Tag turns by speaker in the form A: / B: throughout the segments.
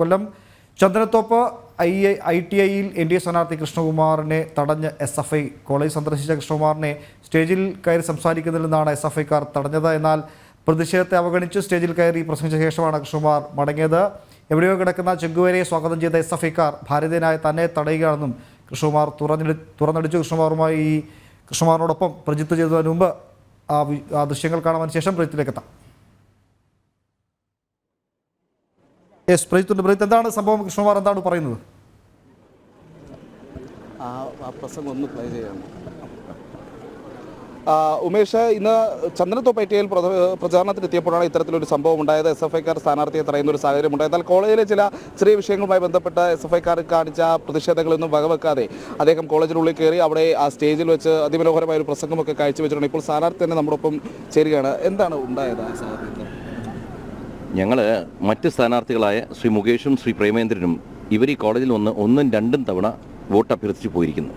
A: Kollam Chandanathoppu I I T ഐയിൽ N D A സ്ഥാനാർത്ഥി കൃഷ്ണകുമാറിനെ തടഞ്ഞ് എസ് എഫ് ഐ കോളേജ് സന്ദർശിച്ച കൃഷ്ണകുമാറിനെ സ്റ്റേജിൽ കയറി സംസാരിക്കുന്നതിൽ എസ് എഫ് ഐക്കാർ തടഞ്ഞത്. എന്നാൽ പ്രതിഷേധത്തെ അവഗണിച്ച് സ്റ്റേജിൽ കയറി പ്രസംഗിച്ച ശേഷമാണ് കൃഷ്ണകുമാർ മടങ്ങിയത്. എവിടെയോ കിടക്കുന്ന ചെങ്കുവരെ സ്വാഗതം ചെയ്ത എസ് എഫ് ഐക്കാർ ഭാരതീയനായ തന്നെ തടയുകയാണെന്നും കൃഷ്ണകുമാർ തുറന്നെടു തുറന്നടിച്ചു. കൃഷ്ണകുമാറുമായി കൃഷ്ണകുമാറിനോടൊപ്പം പ്രജിത്ത് ചെയ്തതിന് മുമ്പ് ആ ദൃശ്യങ്ങൾ കാണുവാൻ ശേഷം പ്രജിത്തിലേക്ക് എത്താം യെസ് പ്രജിത്തുണ്ട് പ്രജിത്ത് എന്താണ് സംഭവം? കൃഷ്ണകുമാർ എന്താണ് പറയുന്നത്?
B: ആ പ്രസംഗം ഒന്ന് പ്ലേ ചെയ്യാം ഉമേഷ് ഇന്ന് ചന്ദനത്തോപ്പേറ്റയിൽ പ്രചാരണത്തിനെത്തിയപ്പോഴാണ് ഇത്തരത്തിലൊരു സംഭവം ഉണ്ടായത്. എസ് എഫ് ഐക്കാർ സ്ഥാനാർത്ഥിയെ തടയുന്ന ഒരു സാഹചര്യം ഉണ്ടായത് എന്നാൽ കോളേജിലെ ചില ചെറിയ വിഷയങ്ങളുമായി ബന്ധപ്പെട്ട എസ് എഫ് ഐക്കാർ കാണിച്ച പ്രതിഷേധങ്ങളൊന്നും വകവെക്കാതെ അദ്ദേഹം കോളേജിനുള്ളിൽ കയറി അവിടെ ആ സ്റ്റേജിൽ വെച്ച് അതിമനോഹരമായ ഒരു പ്രസംഗമൊക്കെ കാഴ്ചവെച്ചിട്ടുണ്ട്. ഇപ്പോൾ സ്ഥാനാർത്ഥി തന്നെ നമ്മുടെ ഒപ്പം ചേരുകയാണ്. എന്താണ് ഉണ്ടായത് ആ സാഹചര്യത്തിൽ?
C: ഞങ്ങൾ മറ്റ് സ്ഥാനാർത്ഥികളായ ശ്രീ മുകേഷും ശ്രീ പ്രേമേന്ദ്രനും ഇവർ ഈ കോളേജിൽ വന്ന് ഒന്നും രണ്ടും തവണ വോട്ട് അഭ്യർത്ഥിച്ച് പോയിരിക്കുന്നു.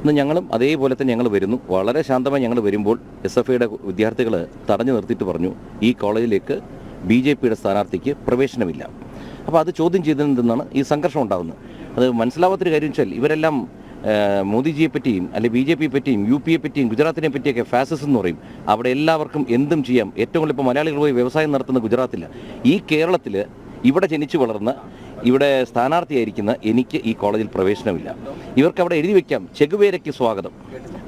C: ഇന്ന് ഞങ്ങളും അതേപോലെ തന്നെ ഞങ്ങൾ വരുന്നു. വളരെ ശാന്തമായി ഞങ്ങൾ വരുമ്പോൾ എസ് എഫ് ഐയുടെ വിദ്യാർത്ഥികൾ തടഞ്ഞു നിർത്തിയിട്ട് പറഞ്ഞു ഈ കോളേജിലേക്ക് ബി ജെ പിയുടെ സ്ഥാനാർത്ഥിക്ക് പ്രവേശനമില്ല. അപ്പോൾ അത് ചോദ്യം ചെയ്തതിൽ നിന്നാണ് ഈ സംഘർഷം ഉണ്ടാകുന്നത്. അത് മനസ്സിലാവാത്തൊരു കാര്യം വെച്ചാൽ ഇവരെല്ലാം മോദിജിയെ പറ്റിയും അല്ലെങ്കിൽ ബി ജെ പിയെ പറ്റിയും യു പിയെ പറ്റിയും ഗുജറാത്തിനെ പറ്റിയൊക്കെ ഫാസസ് എന്ന് പറയും. അവിടെ എല്ലാവർക്കും എന്തും ചെയ്യാം. ഏറ്റവും കൂടുതൽ ഇപ്പോൾ മലയാളികൾ പോയി വ്യവസായം നടത്തുന്ന ഗുജറാത്തിൽ ഈ കേരളത്തിൽ ഇവിടെ ജനിച്ചു വളർന്ന് ഇവിടെ സ്ഥാനാർത്ഥിയായിരിക്കുന്ന എനിക്ക് ഈ കോളേജിൽ പ്രവേശനമില്ല. ഇവർക്ക് അവിടെ എഴുതി വെക്കാം. ചെഗുവേരയ്ക്ക് സ്വാഗതം.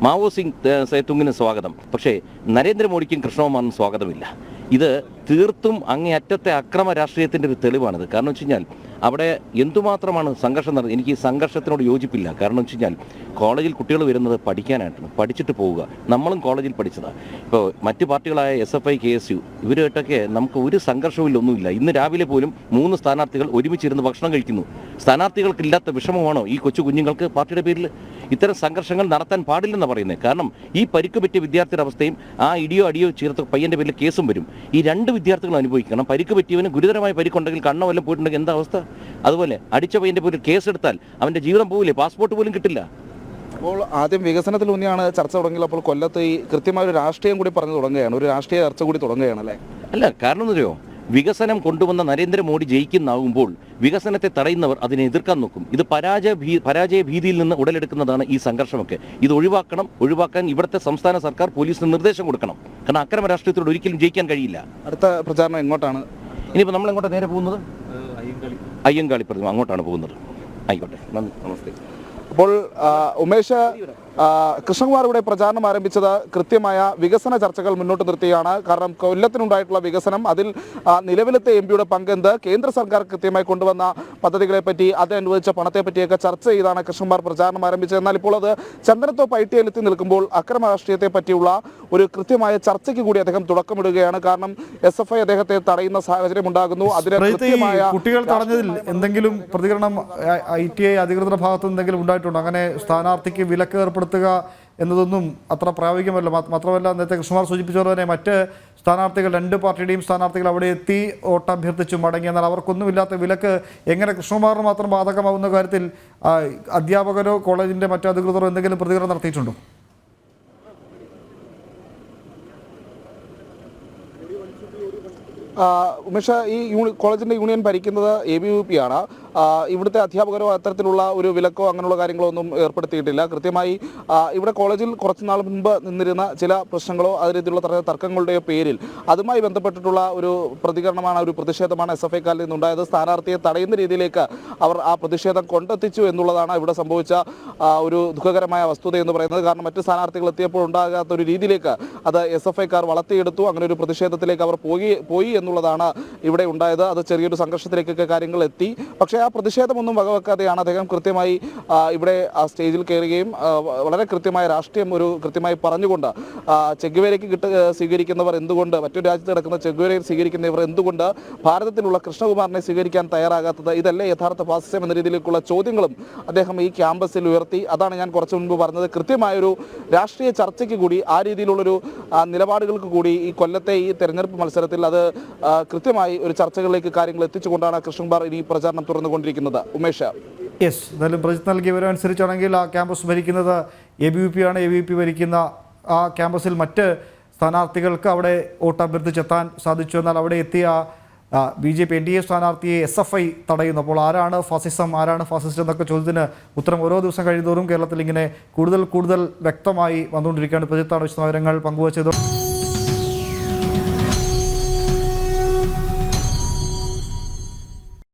C: മാവോ സിംഗ് സേത്തുങ്ങിന് സ്വാഗതം. പക്ഷേ നരേന്ദ്രമോദിക്കും കൃഷ്ണകുമാറിനും സ്വാഗതമില്ല. ഇത് തീർത്തും അങ്ങേയറ്റത്തെ അക്രമ രാഷ്ട്രീയത്തിന്റെ ഒരു തെളിവാണിത്. കാരണം വെച്ച് കഴിഞ്ഞാൽ അവിടെ എന്തുമാത്രമാണ് സംഘർഷം നടന്നത്? എനിക്ക് ഈ സംഘർഷത്തിനോട് യോജിപ്പില്ല. കാരണം വെച്ച് കോളേജിൽ കുട്ടികൾ വരുന്നത് പഠിക്കാനായിട്ടാണ്. പഠിച്ചിട്ട് പോവുക. നമ്മളും കോളേജിൽ പഠിച്ചതാണ് ഇപ്പോൾ മറ്റ് പാർട്ടികളായ S F I K S U ഇവരുമായിട്ടൊക്കെ നമുക്ക് ഒരു സംഘർഷമില്ലൊന്നുമില്ല ഇന്ന് രാവിലെ പോലും മൂന്ന് സ്ഥാനാർത്ഥികൾ ഒരുമിച്ചിരുന്ന് ഭക്ഷണം കഴിക്കുന്നു. സ്ഥാനാർത്ഥികൾക്കില്ലാത്ത വിഷമമാണോ ഈ കൊച്ചു കുഞ്ഞുങ്ങൾക്ക് പാർട്ടിയുടെ പേരിൽ? ഇത്തരം സംഘർഷങ്ങൾ നടത്താൻ പാടില്ലെന്ന് പറയുന്നത് കാരണം ഈ പരിക്ക് പറ്റിയ വിദ്യാർത്ഥിയുടെ അവസ്ഥയും ആ ഇടിയോ അടിയോ ചേർത്ത് പയ്യന്റെ പേരിൽ കേസും വരും. ഈ രണ്ട് വിദ്യാർത്ഥികൾ അനുഭവിക്കണം. പരിക്ക് പറ്റിയവന് ഗുരുതരമായ പരിക്കുണ്ടെങ്കിൽ കണ്ണോ വല്ലതും പോയിട്ടുണ്ടെങ്കിൽ എന്താ അവസ്ഥ? അതുപോലെ അടിച്ച പയ്യന്റെ പേരിൽ കേസെടുത്താൽ അവന്റെ ജീവിതം പോവില്ലേ? പാസ്പോർട്ട് പോലും കിട്ടില്ല.
B: അപ്പോൾ ആദ്യം വികസനത്തിൽ ഒന്നിയാണ് ചർച്ച തുടങ്ങിയത് അപ്പോൾ കൊല്ലത്ത് ഈ കൃത്യമായ ഒരു രാഷ്ട്രീയം കൂടി പറഞ്ഞു തുടങ്ങുകയാണ്. ഒരു രാഷ്ട്രീയ ചർച്ച കൂടി തുടങ്ങുകയാണ് അല്ലേ?
C: അല്ല കാരണം എന്നറിയോ വികസനം കൊണ്ടുവന്ന നരേന്ദ്രമോദി ജയിക്കുന്നാകുമ്പോൾ വികസനത്തെ തടയുന്നവർ അതിനെ എതിർക്കാൻ നോക്കും. ഇത് പരാജയ ഭീ പരാജയ ഭീതിയിൽ നിന്ന് ഉടലെടുക്കുന്നതാണ് ഈ സംഘർഷമൊക്കെ. ഇത് ഒഴിവാക്കണം ഒഴിവാക്കാൻ ഇവിടുത്തെ സംസ്ഥാന സർക്കാർ പോലീസിന് നിർദ്ദേശം കൊടുക്കണം. കാരണം അക്രമ രാഷ്ട്രീയത്തോട് ഒരിക്കലും ജയിക്കാൻ കഴിയില്ല.
B: അടുത്ത പ്രചാരണം എങ്ങോട്ടാണ്?
C: ഇനിയിപ്പോൾ നമ്മൾ എങ്ങോട്ടാണ് നേരെ പോകുന്നത്? അയ്യങ്കാളി പ്രതിമ അങ്ങോട്ടാണ് പോകുന്നത്. ആയിക്കോട്ടെ. നന്ദി. നമസ്തേ.
B: അപ്പോൾ ഉമേഷ് കൃഷ്ണകുമാർ ഇവിടെ പ്രചാരണം ആരംഭിച്ചത് കൃത്യമായ വികസന ചർച്ചകൾ മുന്നോട്ട് നിർത്തിയാണ്. കാരണം കൊല്ലത്തിനുണ്ടായിട്ടുള്ള വികസനം അതിൽ നിലവിലത്തെ എം പിയുടെ പങ്കെന്ത് കേന്ദ്ര സർക്കാർ കൃത്യമായി കൊണ്ടുവന്ന പദ്ധതികളെ പറ്റി അത് അനുവദിച്ച പണത്തെ പറ്റിയൊക്കെ ചർച്ച ചെയ്താണ് കൃഷ്ണകുമാർ പ്രചാരണം ആരംഭിച്ചത്. എന്നാൽ ഇപ്പോൾ അത് ചന്ദനത്തോപ്പ് ഐ ടി എത്തി നിൽക്കുമ്പോൾ അക്രമ രാഷ്ട്രീയത്തെ പറ്റിയുള്ള ഒരു കൃത്യമായ ചർച്ചയ്ക്ക് കൂടി അദ്ദേഹം തുടക്കമിടുകയാണ്. കാരണം എസ് എഫ് ഐ അദ്ദേഹത്തെ തടയുന്ന സാഹചര്യം ഉണ്ടാകുന്നു. അതിന് കൃത്യമായ
A: കുട്ടികൾ തടഞ്ഞതിൽ എന്തെങ്കിലും പ്രതികരണം ഐ ടി ഐ അധികൃതരുടെ ഭാഗത്ത് എന്തെങ്കിലും ഉണ്ടായിട്ടുണ്ടോ? അങ്ങനെ സ്ഥാനാർത്ഥിക്ക് വിലക്ക് ഏർപ്പെടുത്തുക എന്നതൊന്നും അത്ര പ്രായോഗികമല്ല. മാത്രമല്ല നേരത്തെ കൃഷ്ണകുമാർ സൂചിപ്പിച്ചതുപോലെ തന്നെ മറ്റ് സ്ഥാനാർത്ഥികൾ രണ്ട് പാർട്ടിയുടെയും സ്ഥാനാർത്ഥികൾ അവിടെ എത്തി വോട്ട് അഭ്യർത്ഥിച്ചു മടങ്ങി എന്നാൽ അവർക്കൊന്നുമില്ലാത്ത വിലക്ക് എങ്ങനെ കൃഷ്ണകുമാറിന് മാത്രം ബാധകമാവുന്ന കാര്യത്തിൽ അധ്യാപകരോ കോളേജിന്റെ മറ്റു അധികൃതരോ എന്തെങ്കിലും പ്രതികരണം നടത്തിയിട്ടുണ്ടോ?
B: ഉമേഷ ഈ യൂണി കോളേജിന്റെ യൂണിയൻ ഭരിക്കുന്നത് എ ബി യു പി ആണ്. ഇവിടുത്തെ അധ്യാപകരോ അത്തരത്തിലുള്ള ഒരു വിലക്കോ അങ്ങനെയുള്ള കാര്യങ്ങളോ ഒന്നും ഏർപ്പെടുത്തിയിട്ടില്ല. കൃത്യമായി ഇവിടെ കോളേജിൽ കുറച്ച് നാൾ മുൻപ് നിന്നിരുന്ന ചില പ്രശ്നങ്ങളോ അതേ രീതിയിലുള്ള തർക്ക- തർക്കങ്ങളുടെയോ പേരിൽ അതുമായി ബന്ധപ്പെട്ടിട്ടുള്ള ഒരു പ്രതികരണമാണ് ഒരു പ്രതിഷേധമാണ് എസ് എഫ് ഐക്കാരിൽ നിന്നുണ്ടായത്. സ്ഥാനാർത്ഥിയെ തടയുന്ന രീതിയിലേക്ക് അവർ ആ പ്രതിഷേധം കൊണ്ടെത്തിച്ചു എന്നുള്ളതാണ് ഇവിടെ സംഭവിച്ച ഒരു ദുഃഖകരമായ വസ്തുത എന്ന് പറയുന്നത്. കാരണം മറ്റ് സ്ഥാനാർത്ഥികൾ എത്തിയപ്പോൾ ഉണ്ടാകാത്ത ഒരു രീതിയിലേക്ക് അത് എസ് എഫ് ഐക്കാർ വളർത്തിയെടുത്തു. അങ്ങനെ ഒരു പ്രതിഷേധത്തിലേക്ക് അവർ പോയി പോയി എന്നുള്ളതാണ് ഇവിടെ ഉണ്ടായത്. അത് ചെറിയൊരു സംഘർഷത്തിലേക്കൊക്കെ കാര്യങ്ങൾ എത്തി. പക്ഷേ ആ പ്രതിഷേധമൊന്നും വകവെക്കാതെയാണ് അദ്ദേഹം കൃത്യമായി ഇവിടെ ആ സ്റ്റേജിൽ കയറുകയും വളരെ കൃത്യമായ രാഷ്ട്രീയം ഒരു കൃത്യമായി പറഞ്ഞുകൊണ്ട് ചെഗുവേരയ്ക്ക് കിട്ട സ്വീകരിക്കുന്നവർ എന്തുകൊണ്ട് മറ്റൊരു രാജ്യത്ത് കിടക്കുന്ന ചെഗുവേരയെ സ്വീകരിക്കുന്നവർ എന്തുകൊണ്ട് ഭാരതത്തിലുള്ള കൃഷ്ണകുമാറിനെ സ്വീകരിക്കാൻ തയ്യാറാകാത്തത് ഇതല്ലേ യഥാർത്ഥ ഫാസിസം എന്ന രീതിയിലേക്കുള്ള ചോദ്യങ്ങളും അദ്ദേഹം ഈ ക്യാമ്പസിൽ ഉയർത്തി. അതാണ് ഞാൻ കുറച്ച് മുൻപ് പറഞ്ഞത്. കൃത്യമായൊരു രാഷ്ട്രീയ ചർച്ചയ്ക്ക് കൂടി ആ രീതിയിലുള്ളൊരു നിലപാടുകൾക്ക് കൂടി ഈ കൊല്ലത്തെ ഈ തെരഞ്ഞെടുപ്പ് മത്സരത്തിൽ അത് കൃത്യമായി ഒരു ചർച്ചകളിലേക്ക് കാര്യങ്ങൾ എത്തിച്ചുകൊണ്ടാണ് കൃഷ്ണകുമാർ ഇനി പ്രചാരണം തുറന്നുകൊണ്ടിരിക്കുന്നത് ഉമേഷ്.
A: യെസ് എന്തായാലും പ്രജിത് നൽകിയ വിവരം അനുസരിച്ചാണെങ്കിൽ ആ ക്യാമ്പസ് ഭരിക്കുന്നത് എ ബി പി ആണ്. എ ബി പി ഭരിക്കുന്ന ആ ക്യാമ്പസിൽ മറ്റ് സ്ഥാനാർത്ഥികൾക്ക് അവിടെ വോട്ട് അഭ്യർത്ഥിച്ചെത്താൻ സാധിച്ചു. എന്നാൽ അവിടെ എത്തിയ B J P N D A സ്ഥാനാർത്ഥിയെ എസ് എഫ് ഐ തടയുന്നു. അപ്പോൾ ആരാണ് ഫാസിസം ആരാണ് ഫാസിസ്റ്റ് എന്നൊക്കെ ചോദ്യത്തിന് ഉത്തരം ഓരോ ദിവസം കഴിയുന്നതോറും കേരളത്തിൽ ഇങ്ങനെ കൂടുതൽ കൂടുതൽ വ്യക്തമായി വന്നുകൊണ്ടിരിക്കുകയാണ്. പ്രജിത്താണ് വിശദവിവരങ്ങൾ പങ്കുവച്ചത്